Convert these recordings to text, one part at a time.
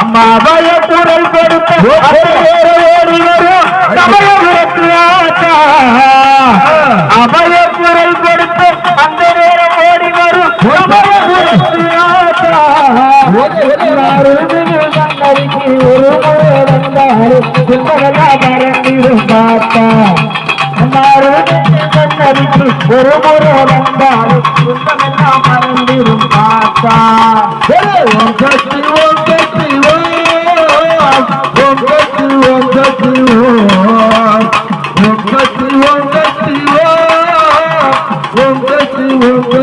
அம்மாவாய குரல் கொடுத்த அபய குரல் கொடுத்த அந்த நேரம் ஓடி வரும் அருகி ஒரு முறை வந்தாரு பார்த்தா ஒரு முறை வந்தாரு பார்த்தா ஓம் ஓம் ஓம் ஓம்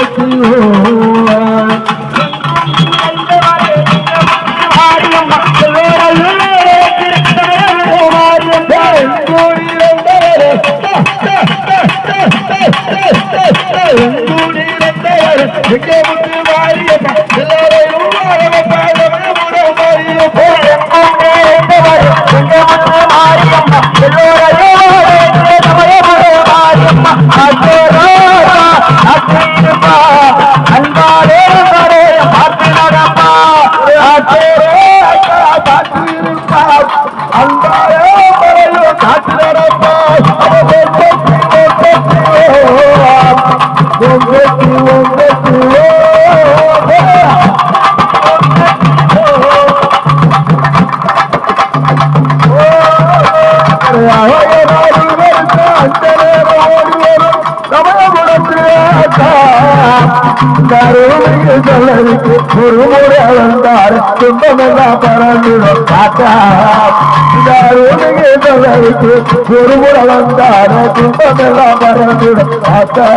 Vai, vai. ஒரு முறை வந்தார் துன்பமெல்லாம் பறந்துடும் காத்தா தருணிಗೆ தலருக்கு ஒரு முறை வந்தார் துன்பமெல்லாம் பறந்துடும் காத்தா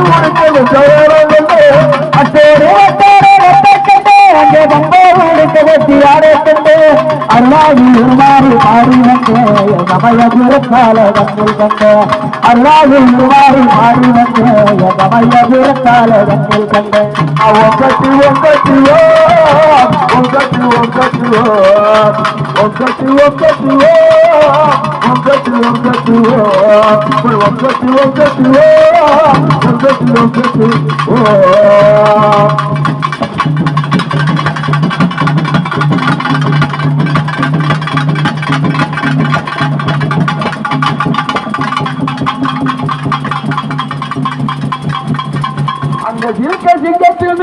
பத்தாடு பம்பை ஊருக்கு சோழரண்டு அத்தோடு கண்ட வந்தே கண்ட Gurbetçi gurbetçi Gurbetçi gurbetçi Angacil kaçın kaçın